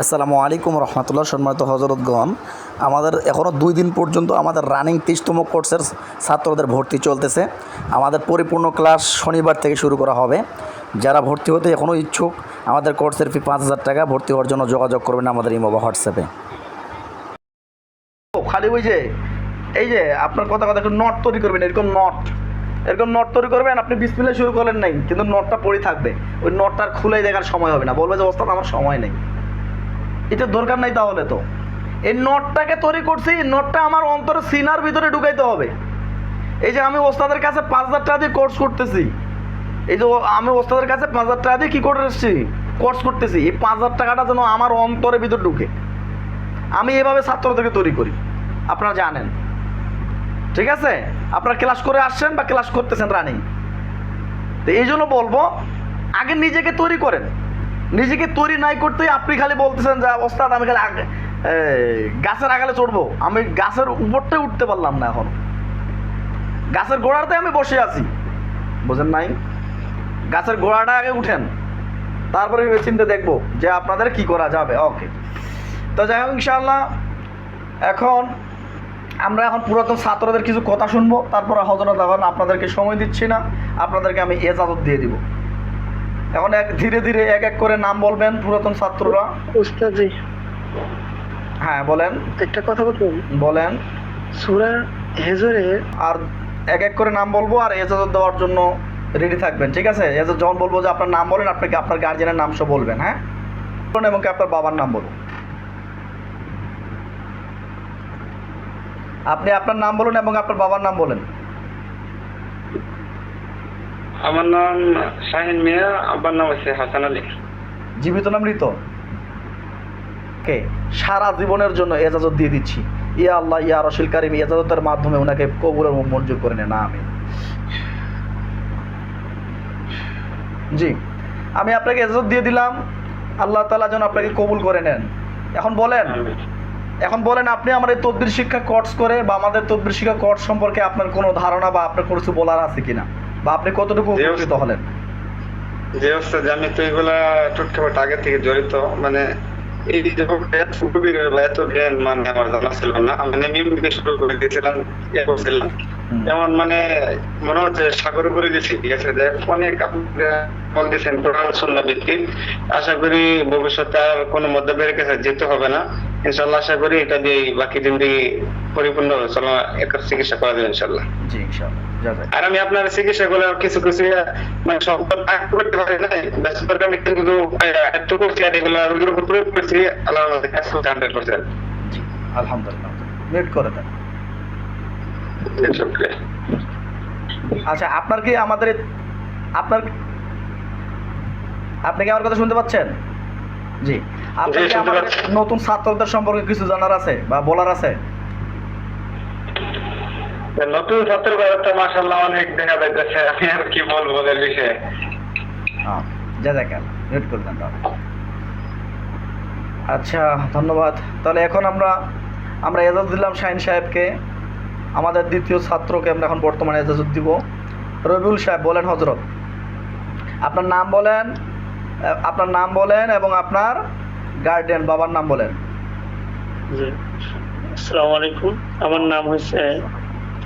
আসসালামু আলাইকুম রহমতুল্লাহ, সম্মানিত হজরতগণ। আমাদের এখনও দুই দিন পর্যন্ত আমাদের রানিং তেইশতম কোর্সের ছাত্রদের ভর্তি চলতেছে। আমাদের পরিপূর্ণ ক্লাস শনিবার থেকে শুরু করা হবে। যারা ভর্তি হতে এখনও ইচ্ছুক, আমাদের কোর্সের ফি পাঁচ হাজার টাকা, ভর্তি হওয়ার জন্য যোগাযোগ করবেন আমাদের ইমো বা হোয়াটসঅ্যাপে। খালি ওই যে, এই যে, আপনার কথা কথা একটু নট তৈরি করবেন, এরকম নট এরকম নট তৈরি করবেন, আপনি ডিসপ্লে শুরু করলেন নাই, কিন্তু নটটা পড়ে থাকবে। ওই নটটার খুলেই দেখার সময় হবে না। বলবে যে, ওস্তাদ, আমার সময় নেই। এটা দরকার নাই তাহলে তো। এই নটটাকে তৈরি করছি নটটা আমার অন্তরে সিনার ভিতরে ঢুকাইতে হবে। এই যে আমি ওস্তাদের কাছে পাঁচ হাজার টাকা দিয়ে কোর্স করতেছি। এই যে আমি ওস্তাদের কাছে পাঁচ হাজার টাকা দিয়ে কী করে এসেছি? কোর্স করতেছি। এই পাঁচ হাজার টাকাটা যেন আমার অন্তরের ভিতর ঢুকে। আমি এভাবে ছাত্রদেরকে তৈরি করি। আপনারা জানেন। ঠিক আছে? আপনারা ক্লাস করে আসছেন বা ক্লাস করতেছেন রানিং তো এই জন্য বলব, আগে নিজেকে তৈরি করেন। নিজেকে তৈরি নাই করতেই আপনি খালি বলতেছেন যে, ওস্তাদ, আমি খালি গাছের আগালে চড়বো। আমি গাছের উপরটাই উঠতে পারলাম না এখন। গাছের গোড়াতে আমি বসে আছি। বোঝেন নাই? গাছের গোড়াটা আগে উঠেন। তারপরে ভেবে চিন্তে দেখব যে আপনাদের কি করা যাবে। ওকে তো যাই হোক, ইনশাআল্লাহ, এখন আমরা এখন পুরাতন ছাত্রদের কিছু কথা শুনব। তারপরে হজরত এখন আপনাদেরকে সময় দিচ্ছি না। আপনাদেরকে আমি এজাজত দিয়ে দিব। এখন এক ধীরে ধীরে এক এক করে নাম বলবেন পুরাতন ছাত্ররা। উস্তাদি হ্যাঁ বলেন। একটা কথা বলবেন বলেন। সুরা হেজরে আর এক এক করে নাম বলব আর এজাজত দেওয়ার জন্য রেডি থাকবেন ঠিক আছে? এজাজত যখন বলব যে আপনার নাম বলেন আপনাকে আপনার গার্জেনের নাম সব বলবেন হ্যাঁ? বলুন এবং আপনার বাবার নাম বলুন। আপনি আপনার নাম বলুন এবং আপনার বাবার নাম বলেন। আমার নাম শাহিন মিয়া আব্বার নাম হচ্ছে হাসান আলী। জীবিত না মৃত? কে? সারা জীবনের জন্য এজাজত দিয়ে দিচ্ছি। ইয়া আল্লাহ ইয়া রসুল কারিম এজাজতের মাধ্যমে ওনাকে কবুল এবং মঞ্জুর করে নেন। আমি জি আমি আপনাকে এজাজত দিয়ে দিলাম। আল্লাহ তালা যেন আপনাকে কবুল করে নেন। এখন বলেন এখন বলেন আপনি আমার এই তদ্বির শিক্ষা কোর্স করে বা আমাদের তদ্বির শিক্ষা কোর্স সম্পর্কে আপনার কোনো ধারণা বা আপনার কোনো কিছু বলার আছে কিনা? বা আপনি কতটুকু উপকৃত হলেন? যে আমি তো এগুলা আগে থেকে জড়িত মানে এই যে এত গভীর বা এত জ্ঞান মানে আমার জানা ছিল না। মানে মিমকে শুরু করে দিয়েছিলাম ইয়ে করছিলাম। যেমন মানে মনে হচ্ছে সাগর করে গেছি ঠিক আছে? যে অনেক কোরআন সুন্নাহ ভিত্তিক। আশা করি ভবিষ্যতে আর কোনো মধ্যবের কাছে যেতে হবে না। ইনশাল্লাহ আশা করি এটা দিয়ে বাকি জিন্দিগি পরিপূর্ণ চলা একার চিকিৎসা করা যাবে ইনশাল্লাহ জি যায় আর আমি আপনার চিকিৎসা কিছু কিছু মানে সম্পদ করতে পারি নাই। ব্যস্ততার কারণে কিন্তু করছি এগুলো রোগীর উপর প্রয়োগ করছি আল্লাহ হান্ড্রেড পার্সেন্ট আলহামদুলিল্লাহ। মিউট করে দেন। আচ্ছা আপনার কি আমাদের আপনার আপনি কি আমার কথা শুনতে পাচ্ছেন? জি। আপনার কি আমাদের নতুন ছাত্রদের সম্পর্কে কিছু জানার আছে বা বলার আছে? নতুন ছাত্র মাসাল্লাহ অনেক দেখা যাইতেছে। আমি আর কি বলব ওদের বিষয়ে? তাহলে আচ্ছা ধন্যবাদ। তাহলে এখন আমরা আমরা এজাজ দিলাম শাহিন সাহেবকে। আমাদের দ্বিতীয় ছাত্রকে আমরা এখন বর্তমানে এজাজত দিব। রবিউল সাহেব বলেন হজরত আপনার নাম বলেন আপনার নাম বলেন এবং আপনার গার্ডিয়ান বাবার নাম বলেন। জি আসসালামু আলাইকুম। আমার নাম হচ্ছে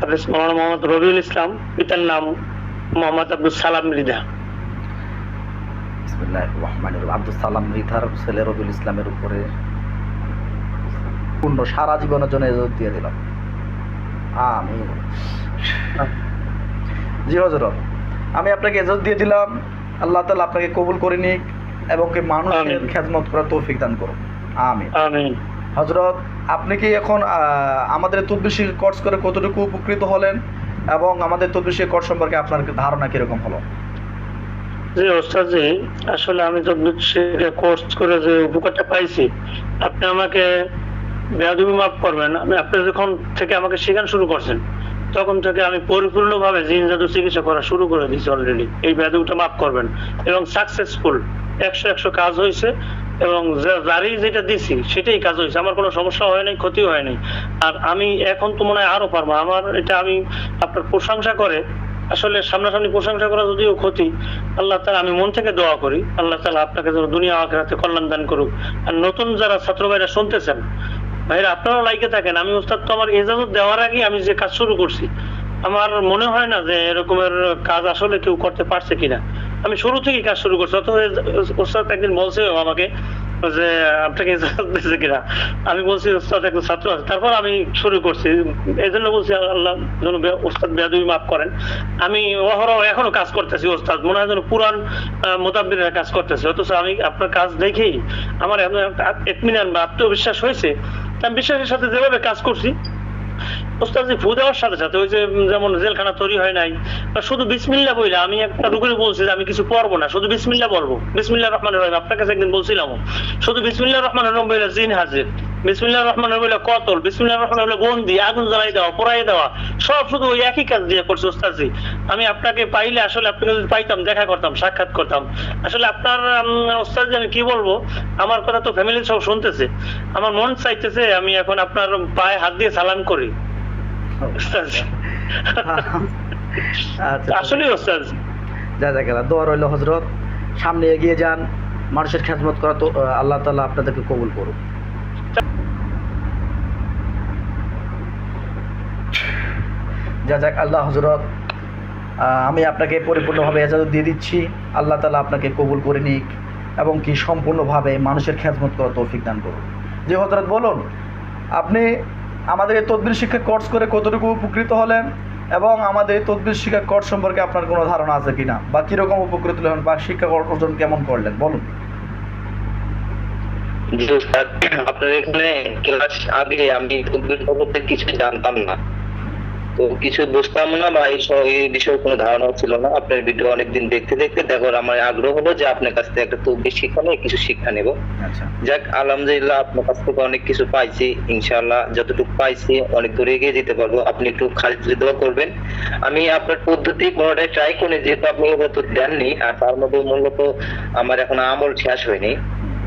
হাফিজ মৌলানা মোহাম্মদ রবিউল ইসলাম পিতার নাম মোহাম্মদ আব্দুল সালাম মৃধা আব্দুল সালাম রিথার ছেলে রবিউল ইসলামের উপরে পূর্ণ সারা জীবনের জন্য এজাজত দিয়ে দিলাম। আমি জি হজরত আমি আপনাকে এজাজত দিয়ে দিলাম। আল্লাহ তালা আপনাকে কবুল করে নিক এবং মানুষের। খেদমত করার তৌফিক দান করুন আমি আমিন। হজরত আপনি কি এখন আমাদের তদ্বিশি কোর্স করে কতটুকু উপকৃত হলেন? এবং আমাদের তদ্বিশি কোর্স সম্পর্কে আপনার ধারণা কীরকম হলো? জি ওস্তাদজি, আসলে আমি তো কোর্স করে যে উপকারটা পাইছি, আপনি আমাকে বেয়াদবি মাফ করবেন। আমি, আপনি যখন থেকে আমাকে শেখানো শুরু করছেন, তখন থেকে আমি পরিপূর্ণভাবে জিন জাদু চিকিৎসা করা শুরু করে দিয়েছি অলরেডি এই বেয়াদবিটা মাফ করবেন। এবং সাকসেসফুল একশো একশো কাজ হয়েছে। এবং যারই যেটা দিছি, সেটাই কাজ হয়েছে। আমার কোনো সমস্যা হয় নাই ক্ষতি হয় নাই। আর আমি এখন তো মনে হয় আরও পারব। আমার এটা আমি আপনার প্রশংসা করে, আসলে সামনাসামনি প্রশংসা করা যদিও ক্ষতি, আল্লাহ তালা আমি মন থেকে দোয়া করি। আল্লাহ তালা আপনাকে যেন দুনিয়া আখেরাতে কল্যাণ দান করুক। আর নতুন যারা ছাত্র ভাইরা শুনতেছেন, ভাইরা আপনারাও লাইকে থাকেন। আমি ওস্তাদ তো আমার এজাজত দেওয়ার আগে আমি যে কাজ শুরু করছি, আমার মনে হয় না যে এরকমের কাজ আসলে কেউ করতে পারছে কিনা। আমি শুরু থেকেই কাজ শুরু করছি। অত ওস্তাদ একদিন বলছে আমাকে যে আপনাকে দিয়েছে কিনা? আমি বলছি, ওস্তাদ একজন ছাত্র আছে। তারপর আমি শুরু করছি। এই জন্য বলছি, আল্লাহ যেন ওস্তাদ বেয়াদবি মাফ করেন। আমি অহরহ এখনও কাজ করতেছি ওস্তাদ। মনে হয় যেন পুরান মোতাব্বিরের কাজ করতেছে। অথচ আমি আপনার কাজ দেখেই আমার এতমিনান বা আত্মবিশ্বাস হয়েছে। আমি বিশ্বাসের সাথে যেভাবে কাজ করছি ওস্তাদ ভু দেওয়ার সাথে সাথে, ওই যে যেমন জেলখানা তৈরি হয় নাই শুধু বিসমিল্লা বইলা, আমি একটা রুগীর বলছি যে আমি কিছু পড়ব না, শুধু বিসমিল্লা পড়ব বিসমিল্লা রহমান রহিম, আপনার কাছে একদিন বলছিলাম শুধু বিসমিল্লা রহমান রহিম বইলা জিন হাজির। বিসমিল্লা রহমান রহিম কতল বিসমিল্লা রহমান বইলা বন্দি আগুন জ্বালাই দেওয়া পোড়াই দেওয়া সব শুধু ওই একই কাজ দিয়ে করছে ওস্তাদজি আমি আপনাকে পাইলে আসলে আপনাকে যদি পাইতাম দেখা করতাম সাক্ষাৎ করতাম। আসলে আপনার ওস্তাদজি আমি কি বলব? আমার কথা তো ফ্যামিলি সব শুনতেছে। আমার মন চাইতেছে আমি এখন আপনার পায়ে হাত দিয়ে সালাম করি। আচ্ছা। আসলে ওস্তাদ যা যা গেল দোয়া রইল হজরত সামনে এগিয়ে যান। মানুষের খেদমত করা তো আল্লাহ তালা আপনাদেরকে কবুল করুক। যা যাক, আল্লাহ হজরত আমি আপনাকে পরিপূর্ণভাবে এজাজত দিয়ে দিচ্ছি। আল্লাহ তালা আপনাকে কবুল করে নিক এবং কি সম্পূর্ণভাবে মানুষের খেদমত করা তৌফিক দান করুন। যে হজরত বলুন, আপনি আমাদের এই তদবির শিক্ষা কোর্স করে কতটুকু উপকৃত হলেন এবং আমাদের এই তদবির শিক্ষা কোর্স সম্পর্কে আপনার কোনো ধারণা আছে কিনা? বা কীরকম উপকৃত হলেন বা শিক্ষা অর্জন কেমন করলেন? বলুন। আপনার এখানে ক্লাস আগে আমি তদবির কিছু জানতাম না। তো কিছু বুঝতাম না বা এই বিষয়ে কোনো ধারণা ছিল না। আপনার ভিডিও অনেকদিন দেখতে দেখতে দেখো আমার আগ্রহ হলো যে আপনার কাছ থেকে একটা তদবির শিক্ষা নিয়ে কিছু শিক্ষা নেব। আচ্ছা। যাক আলহামদুলিল্লাহ আপনার কাছ থেকে অনেক কিছু পাইছি ইনশাআল্লাহ যতটুকু পাইছি অনেক দূরে এগিয়ে যেতে পারব। আপনি একটু খালি দোয়া করবেন। আমি আপনার পদ্ধতি কোনোটাই ট্রাই করি যেহেতু আপনি এবার তো দেননি আর তার মধ্যে মূলত আমার এখন আমল শেষ হয়নি।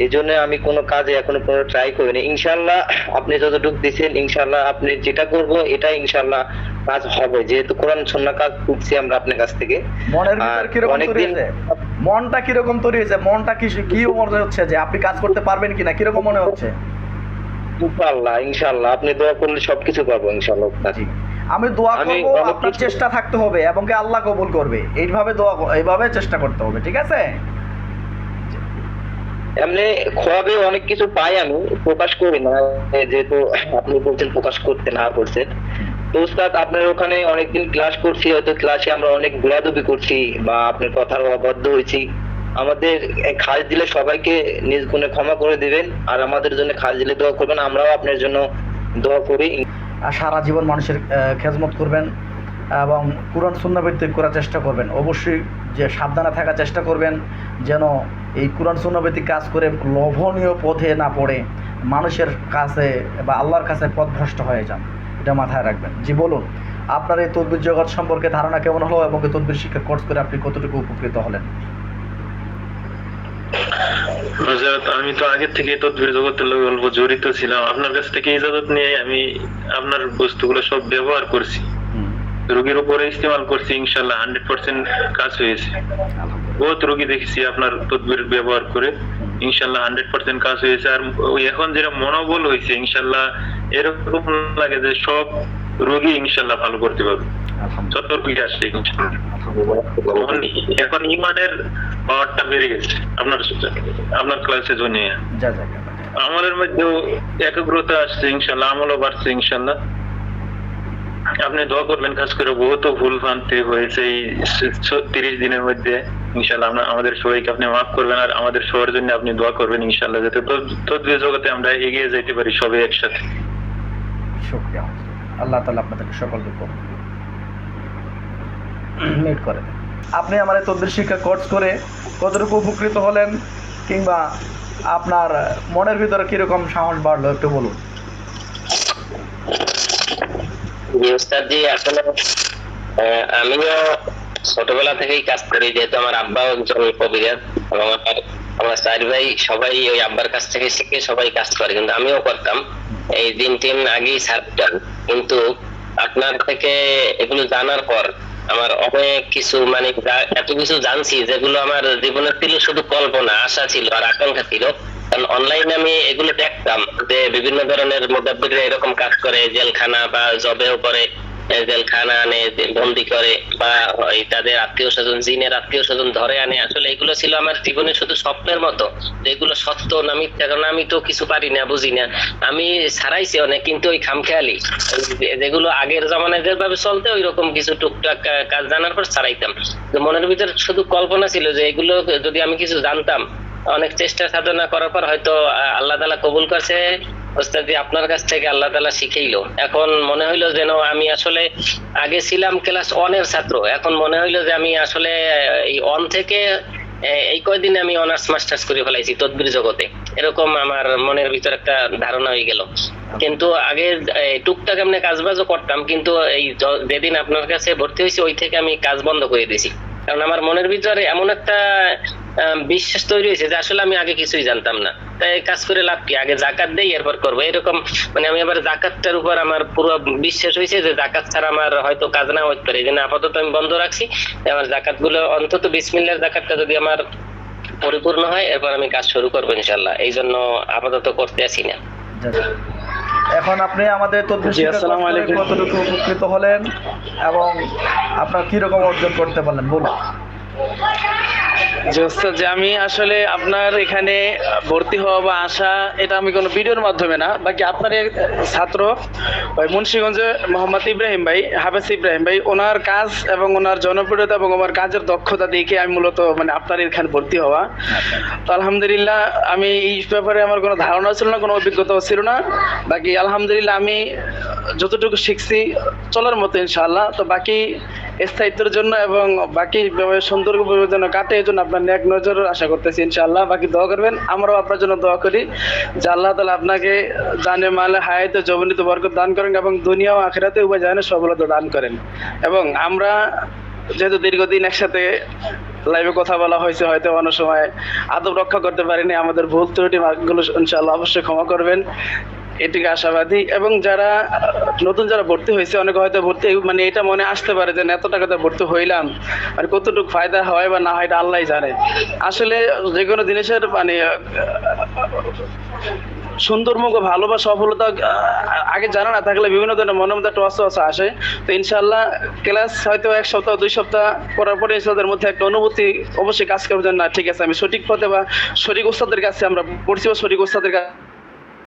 এই জন্য আমি কোনো কাজে এখনও কোনো ট্রাই করিনি। ইনশাআল্লাহ আপনি যতটুকু দিচ্ছেন ইনশাআল্লাহ আপনি যেটা করব এটা ইনশাআল্লাহ কাজ হবে। যেহেতু কোরআন সন্না কাজ করছি আমরা আপনার কাছ থেকে। মনের ভিতর কীরকম তৈরি হয়েছে? মনটা কীরকম তৈরি হয়েছে? মনটা কি কি মনে হচ্ছে যে আপনি কাজ করতে পারবেন কিনা? কীরকম মনে হচ্ছে? ইনশাআল্লাহ ইনশাআল্লাহ। আপনি দোয়া করলে সবকিছু ইনশাআল্লাহ। জি। আমি দোয়া করব আপনার চেষ্টা থাকতে হবে এবং কি আল্লাহ কবুল করবে। এইভাবে দোয়া এইভাবে চেষ্টা করতে হবে ঠিক আছে? এমনি খোয়াবে অনেক কিছু পাই আমি প্রকাশ করি না। যেহেতু আপনি বলছেন প্রকাশ করতে না করছেন তো আপনার ওখানে অনেকদিন ক্লাস করছি হয়তো ক্লাসে আমরা অনেক বেয়াদবি করছি বা আপনার কথার অবাধ্য হয়েছি। আমাদের খাস দিলে সবাইকে নিজ গুণে ক্ষমা করে দিবেন আর আমাদের জন্য খাস দিলে দোয়া করবেন আমরাও আপনার জন্য দোয়া করি। আর সারা জীবন মানুষের আহ, খেদমত করবেন এবং কোরআন সুন্নাভিত্তিক করার চেষ্টা করবেন। অবশ্যই যে সাবধানে থাকার চেষ্টা করবেন যেন এই কোরআন সুন্নাভিত্তিক কাজ করে লোভনীয় পথে না পড়ে মানুষের কাছে বা আল্লাহর কাছে পথভ্রষ্ট হয়ে যান। এটা মাথায় রাখবেন। জি বলুন আপনার এই তদ্বির জগৎ সম্পর্কে ধারণা কেমন হলো এবং এই তদ্বির শিক্ষা কোর্স করে আপনি কতটুকু উপকৃত হলেন? আমি তো আগে থেকে তদবির জগতের লোক অল্প জড়িত ছিলাম। আপনার কাছ থেকে ইজাজত নিয়ে আমি আপনার বস্তুগুলো সব ব্যবহার করছি। রোগীর উপরে ইস্তেমাল করছি ইনশাল্লাহ হান্ড্রেড পার্সেন্ট কাজ হয়েছে। বহুত রোগী দেখেছি আপনার তদবির ব্যবহার করে। ইনশাল্লাহ হান্ড্রেড পার্সেন্ট কাজ হয়েছে। আর এখন যেটা মনোবল হয়েছে ইনশাল্লাহ এরকম লাগে যে সব রোগী ইনশাল্লাহ ভালো করতে পারবে। আলহামদুলিল্লাহ। আসছে ইনশাল্লাহ। আলহামদুলিল্লাহ। এখন এখন ইমানের পাওয়ারটা বেড়ে গেছে আপনার আপনার ক্লাসে জন্য। আমলের মধ্যেও একাগ্রতা আসছে ইনশাল্লাহ। আমলও বাড়ছে ইনশাল্লাহ। আপনি দোয়া করবেন কাজ করে বহুত ভুল ভ্রান্তি হয়েছে এই তিরিশ দিনের মধ্যে। ইনশাল্লাহ আমরা আমাদের সবাইকে আপনি মাফ করবেন আর আমাদের সবার জন্য আপনি দোয়া করবেন ইনশাল্লাহ যাতে তদ্বির জগতে আমরা এগিয়ে যেতে পারি সবাই একসাথে। শুক্রিয়া। আল্লাহ তালা আপনাদেরকে সকলকে করুন মিট করে আপনি আমার এই তদ্বির শিক্ষা কোর্স করে কতটুকু উপকৃত হলেন কিংবা আপনার মনের ভিতরে কীরকম সাহস বাড়লো একটু বলুন। আসলে আহ, আমিও ছোটবেলা থেকেই কাজ করি, যেহেতু আমার আব্বা একজন কবিরাজ এবং আমার চার ভাই সবাই ওই আব্বার কাছ থেকে শিখে সবাই কাজ করে, কিন্তু আমিও করতাম। এই দিন টিন আগেই ছাড়তাম কিন্তু আপনার থেকে এগুলো জানার পর আমার অনেক কিছু মানে এত কিছু জানছি যেগুলো আমার জীবনে ছিল শুধু কল্পনা, আশা ছিল আর আকাঙ্ক্ষা ছিল। কারণ অনলাইনে আমি এগুলো দেখতাম যে বিভিন্ন ধরনের মোদাব্বিররা এরকম কাজ করে, জেলখানা বা জবেও করে। জেলখানা আনে, বন্দি করে, বা ওই তাদের আত্মীয় স্বজন, জিনের আত্মীয় স্বজন ধরে আনে। আসলে এগুলো ছিল আমার জীবনে শুধু স্বপ্নের মতো যেগুলো সত্য না মিথ্যা। কারণ আমি তো কিছু পারি না, বুঝি না। আমি ছাড়াইছি অনেক, কিন্তু ওই খামখেয়ালি। যেগুলো আগের জমানায় যেভাবে চলতে ওই রকম কিছু টুকটাক কাজ জানার পর ছাড়াইতাম মনের ভিতরে শুধু কল্পনা ছিল যে এগুলো যদি আমি কিছু জানতাম, অনেক চেষ্টা সাধনা করার পর হয়তো আল্লাহ তালা কবুল করছে ওস্তাদি আপনার কাছ থেকে আল্লাহ তালা শিখেইলো। এখন মনে হইল যেন আমি আসলে আগে ছিলাম ক্লাস ওয়ানের ছাত্র। এখন মনে হইল যে আমি আসলে, এই অন থেকে এই কয়দিনে আমি অনার্স মাস্টার্স করে ফেলাইছি তদবির জগতে। এরকম আমার মনের ভিতর একটা ধারণা হয়ে গেল। কিন্তু আগে টুকটাক এমনি কাজ বাজও করতাম, কিন্তু এই যেদিন আপনার কাছে ভর্তি হয়েছি, ওই থেকে আমি কাজ বন্ধ করে দিয়েছি। কারণ আমার মনের ভিতরে এমন একটা বিশ্বাস তৈরি হয়েছে যে আসলে আমি আগে কিছুই জানতাম না। তাই কাজ করে লাভ কি? আগে জাকাত দেই এরপর করব। এরকম মানে আমি আবার জাকাতটার উপর আমার পুরো বিশ্বাস হয়েছে যে জাকাত ছাড়া আমার হয়তো কাজ না হতে পারে। এই জন্য আপাতত আমি বন্ধ রাখছি। আমার জাকাতগুলো অন্তত বিসমিল্লার জাকাতটা যদি আমার পরিপূর্ণ হয় এরপর আমি কাজ শুরু করব ইনশাল্লাহ এই জন্য আপাতত করতে আসি না। এখন আপনি আমাদের। কতটুকু উপকৃত হলেন এবং আপনার কি রকম অর্জন করতে পারলেন? বলুন। যে আমি আসলে আপনার এখানে ভর্তি হওয়া বা আসা, এটা আমি কোনো ভিডিওর মাধ্যমে না। বাকি আপনার ছাত্র ওই মুন্সিগঞ্জে মোহাম্মদ ইব্রাহিম ভাই, হাফেজ ইব্রাহিম ভাই, ওনার কাজ এবং ওনার জনপ্রিয়তা এবং ওনার কাজের দক্ষতা দেখে আমি মূলত মানে আপনার এখানে ভর্তি হওয়া। তো আলহামদুলিল্লাহ, আমি এই ব্যাপারে আমার কোনো ধারণা ছিল না, কোনো অভিজ্ঞতাও ছিল না। বাকি আলহামদুলিল্লাহ, আমি যতটুকু শিখছি চলার মতো ইনশাআল্লাহ। তো বাকি স্থায়িত্বের জন্য এবং বাকি ভাবে সুন্দরভাবে যেন কাটে, এই জন্য আপনার ন্যাক নজর আশা করতেছি, ইনশাআল্লাহ। বাকি দোয়া করবেন, আমরাও আপনার জন্য দোয়া করি। যে আল্লাহ তালা আপনাকে জানে মালে, হায়াতে জবনিত বরকত দান করেন এবং দুনিয়া ও আখেরাতে উভয় জানে, সফলতা দান করেন। এবং আমরা যেহেতু দীর্ঘদিন একসাথে লাইভে কথা বলা হয়েছে, হয়তো অনেক সময় আদব রক্ষা করতে পারিনি, আমাদের ভুল ত্রুটি গুলো ইনশাআল্লাহ অবশ্যই ক্ষমা করবেন। এটিকে আশাবাদী এবং যারা নতুন যারা ভর্তি হয়েছে অনেকে হয়তো ভর্তি মানে এটা মনে আসতে পারে যে এত টাকাতে ভর্তি হইলাম। আর কতটুকু ফায়দা হয় বা না হয় এটা আল্লাহ জানে। আসলে যে কোনো জিনিসের মানে আহ, সুন্দর মুখ ও ভালো বা সফলতা আগে জানা না থাকলে বিভিন্ন ধরনের মনের মধ্যে একটা অস্ত্র আসে। তো ইনশাল্লাহ ক্লাস হয়তো এক সপ্তাহ দুই সপ্তাহ করার পরে তাদের মধ্যে একটা অনুভূতি অবশ্যই কাজ করবে যে না ঠিক আছে আমি সঠিক পথে বা সঠিক ওস্তাদের কাছে আমরা পড়ছি বা সঠিক ওস্তাদের কাছে